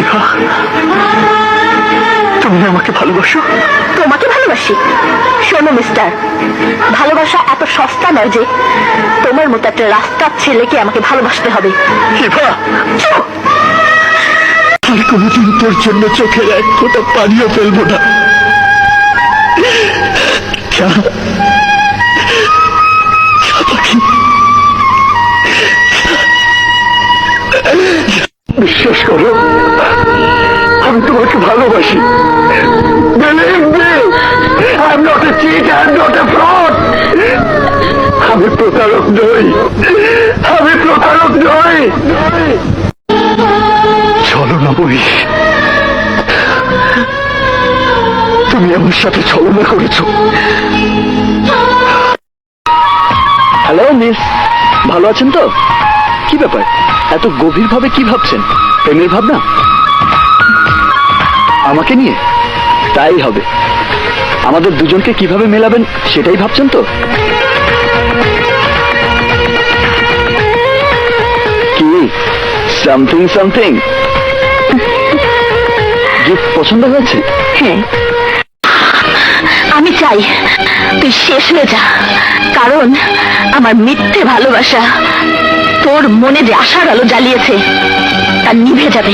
ইভা তুমি আমাকে ভালোবাসো? তোমাকে ভালোবাসি। শোনো মিস্টার ভালোবাসা এত সস্তা নয় যে তোমার মতো একটা রাস্তার ছেলেকে আমাকে ভালোবাসতে হবে। ইভা আর কোনোদিন তোর জন্য চোখের এক ফোঁটা পানিও ফেলব না। বিশ্বাস করো ভালোবাসি. আমি প্রতারক নই, আমি প্রতারক নই। চলো না বই তুমি আমার সাথে ছলনা করেছ। হ্যালো মিস ভালো আছেন তো? কি ব্যাপার? এত গভীরভাবে কি ভাবছেন? প্রেমের ভাবনা? আমাকে নিয়ে? তাই হবে। আমাদের দুজনকে কীভাবে মেলাবেন সেটাই ভাবছেন তো? কি? Something something. গিফট পছন্দ হয়েছে? হ্যাঁ। আমি চাই তুই শেষ হয়ে যা। কারণ আমার মিথ্যে ভালোবাসা তোর মনে যে আশার আলো জ্বালিয়েছে তা নিভে যাবে!